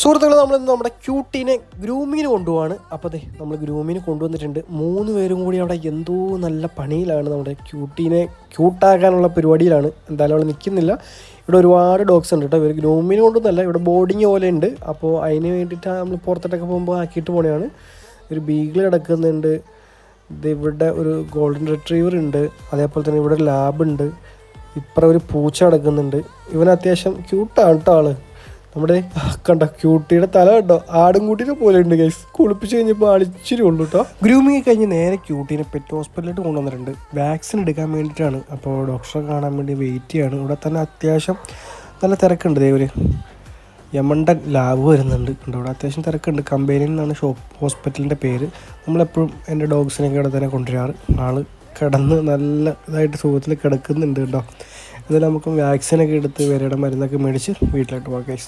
സുഹൃത്തുക്കൾ നമ്മൾ ഇന്ന് നമ്മുടെ ക്യൂട്ടീനെ ഗ്രൂമിങ്ങിന് കൊണ്ടുപോവാണ്. അപ്പോൾ അതെ നമ്മൾ ഗ്രൂമിങ്ങിന് കൊണ്ടുവന്നിട്ടുണ്ട്. മൂന്ന് പേരും കൂടി അവിടെ എന്തോ നല്ല പണിയിലാണ് നമ്മുടെ ക്യൂട്ടീനെ ക്യൂട്ടാക്കാനുള്ള പരിപാടിയിലാണ്. എന്തായാലും അവിടെ നിൽക്കുന്നില്ല. ഇവിടെ ഒരുപാട് ഡോഗ്സ് ഉണ്ട് കേട്ടോ. ഇവർ ഗ്രൂമിന് കൊണ്ടൊന്നല്ല ഇവിടെ ബോർഡിങ് പോലെ ഉണ്ട്. അപ്പോൾ അതിന് വേണ്ടിയിട്ട് നമ്മൾ പുറത്തോട്ടൊക്കെ പോകുമ്പോൾ ആക്കിയിട്ട് പോണെയാണ്. ഒരു ബീഗിൾ കിടക്കുന്നുണ്ട്. ഇത് ഇവിടെ ഒരു ഗോൾഡൻ റിട്രീവർ ഉണ്ട്. അതേപോലെ തന്നെ ഇവിടെ ഒരു ലാബ് ഉണ്ട്. ഇപ്പുറം ഒരു പൂച്ച കിടക്കുന്നുണ്ട്. ഇവൻ അത്യാവശ്യം ക്യൂട്ടാണ് കേട്ടോ ആൾ. നമ്മുടെ കണ്ട ക്യൂട്ടിയുടെ തല കണ്ടോ? ആടും കൂട്ടിനെ പോലെ ഉണ്ട് ഗൈസ് കുളിപ്പിച്ച് കഴിഞ്ഞപ്പോൾ അളിച്ചിരി ഉള്ളൂ കേട്ടോ ഗ്രൂമിങ് കഴിഞ്ഞ് നേരെ ക്യൂട്ടീനെ പെറ്റ് ഹോസ്പിറ്റലിലോട്ട് കൊണ്ടുവന്നിട്ടുണ്ട്. വാക്സിൻ എടുക്കാൻ വേണ്ടിയിട്ടാണ്. അപ്പോൾ ഡോക്ടറെ കാണാൻ വേണ്ടി വെയിറ്റ് ചെയ്യാണ്. ഇവിടെ തന്നെ അത്യാവശ്യം നല്ല തിരക്കുണ്ട് ദേവര് യമണ്ടൻ ലാബ് വരുന്നുണ്ട്. ഉണ്ട് ഇവിടെ അത്യാവശ്യം തിരക്കുണ്ട്. കമ്പനിയിൽ നിന്നാണ് ഷോപ്പ് ഹോസ്പിറ്റലിന്റെ പേര്. നമ്മളെപ്പോഴും എന്റെ ഡോഗ്സിനൊക്കെ ഇവിടെ തന്നെ കൊണ്ടുവരാറ്. ആൾ കിടന്ന് നല്ല ഇതായിട്ട് സുഖത്തിൽ കിടക്കുന്നുണ്ട് കേട്ടോ എന്നിട്ട് നമുക്ക് വാക്സിനൊക്കെ എടുത്ത് വിരയുടെ മരുന്നൊക്കെ മേടിച്ച് വീട്ടിലോട്ട് പോകാം